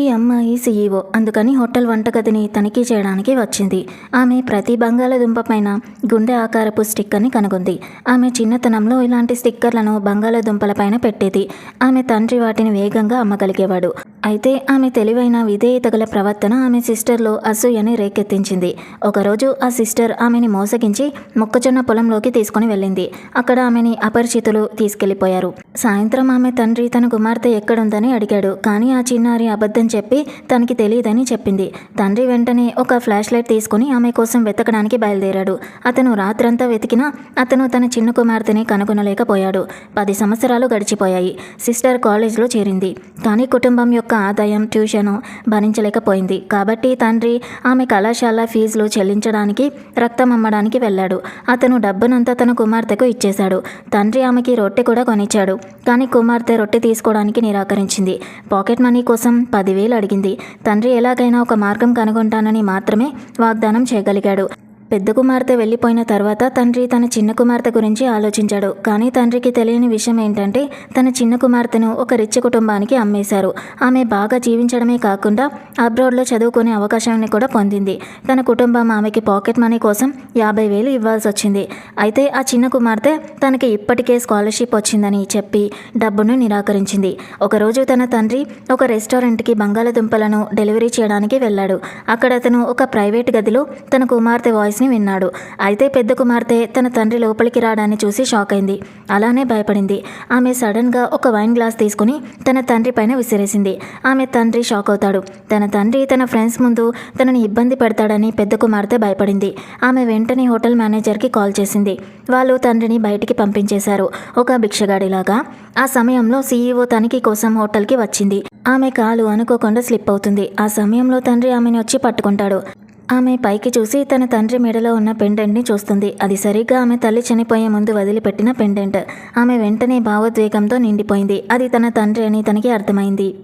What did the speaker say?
ఈ అమ్మాయి సీఈఓ. అందుకని హోటల్ వంటగదిని తనిఖీ చేయడానికి వచ్చింది. ఆమె ప్రతి బంగాళదుంప పైన గుండె ఆకారపు స్టిక్కర్ని కనుగొంది. ఆమె చిన్నతనంలో ఇలాంటి స్టిక్కర్లను బంగాళదుంపల పైన పెట్టేది. ఆమె తండ్రి వాటిని వేగంగా అమ్మగలిగేవాడు. అయితే ఆమె తెలివైన విధేయత గల ప్రవర్తన ఆమె సిస్టర్లో అసూయని రేకెత్తించింది. ఒకరోజు ఆ సిస్టర్ ఆమెని మోసగించి మొక్కజొన్న పొలంలోకి తీసుకుని వెళ్ళింది. అక్కడ ఆమెని అపరిచితులు తీసుకెళ్ళిపోయారు. సాయంత్రం ఆమె తండ్రి తన కుమార్తె ఎక్కడుందని అడిగాడు. కానీ ఆ చిన్నారి అబద్ధం చెప్పి తనకి తెలియదని చెప్పింది. తండ్రి వెంటనే ఒక ఫ్లాష్ లైట్ తీసుకుని ఆమె కోసం వెతకడానికి బయలుదేరాడు. అతను రాత్రంతా వెతికినా అతను తన చిన్న కుమార్తెని కనుగొనలేకపోయాడు. పది సంవత్సరాలు గడిచిపోయాయి. సిస్టర్ కాలేజ్లో చేరింది. కానీ కుటుంబం యొక్క ఆదాయం ట్యూషను భరించలేకపోయింది. కాబట్టి తండ్రి ఆమె కళాశాల ఫీజులు చెల్లించడానికి రక్తం అమ్మడానికి వెళ్ళాడు. అతను డబ్బునంతా తన కుమార్తెకు ఇచ్చేశాడు. తండ్రి ఆమెకి రొట్టె కూడా కొనిచ్చాడు. కానీ కుమార్తె రొట్టె తీసుకోవడానికి నిరాకరించింది. పాకెట్ మనీ కోసం పదివేలు అడిగింది. తండ్రి ఎలాగైనా ఒక మార్గం కనుగొంటానని మాత్రమే వాగ్దానం చేయగలిగాడు. పెద్ద కుమార్తె వెళ్ళిపోయిన తర్వాత తండ్రి తన చిన్న కుమార్తె గురించి ఆలోచించాడు. కానీ తండ్రికి తెలియని విషయం ఏంటంటే తన చిన్న కుమార్తెను ఒక రిచ్ కుటుంబానికి అమ్మేశారు. ఆమె బాగా జీవించడమే కాకుండా అబ్రాడ్లో చదువుకునే అవకాశాన్ని కూడా పొందింది. తన కుటుంబం ఆమెకి పాకెట్ మనీ కోసం యాభై వేలు ఇవ్వాల్సి వచ్చింది. అయితే ఆ చిన్న కుమార్తె తనకి ఇప్పటికే స్కాలర్షిప్ వచ్చిందని చెప్పి డబ్బును నిరాకరించింది. ఒకరోజు తన తండ్రి ఒక రెస్టారెంట్కి బంగాళదుంపలను డెలివరీ చేయడానికి వెళ్ళాడు. అక్కడ అతను ఒక ప్రైవేట్ గదిలో తన కుమార్తె వాయిస్ వాయిస్ని విన్నాడు. అయితే పెద్ద కుమార్తె తన తండ్రి లోపలికి రావడాన్ని చూసి షాక్ అయింది. అలానే భయపడింది. ఆమె సడన్గా ఒక వైన్ గ్లాస్ తీసుకుని తన తండ్రి పైన విసిరేసింది. ఆమె తండ్రి షాక్ అవుతాడు. తన తండ్రి తన ఫ్రెండ్స్ ముందు తనని ఇబ్బంది పెడతాడని పెద్ద కుమార్తె భయపడింది. ఆమె వెంటనే హోటల్ మేనేజర్కి కాల్ చేసింది. వాళ్ళు తండ్రిని బయటికి పంపించేశారు. ఒక భిక్షగాడిలాగా. ఆ సమయంలో సీఈఓ తనిఖీ కోసం హోటల్కి వచ్చింది. ఆమె కాలు అనుకోకుండా స్లిప్ అవుతుంది. ఆ సమయంలో తండ్రి ఆమెను వచ్చి పట్టుకుంటాడు. ఆమె పైకి చూసి తన తండ్రి మెడలో ఉన్న పెండెంట్ని చూస్తుంది. అది సరిగ్గా ఆమె తల్లి చనిపోయే ముందు వదిలిపెట్టిన పెండెంట్. ఆమె వెంటనే భావోద్వేగంతో నిండిపోయింది. అది తన తండ్రి అని తనకి అర్థమైంది.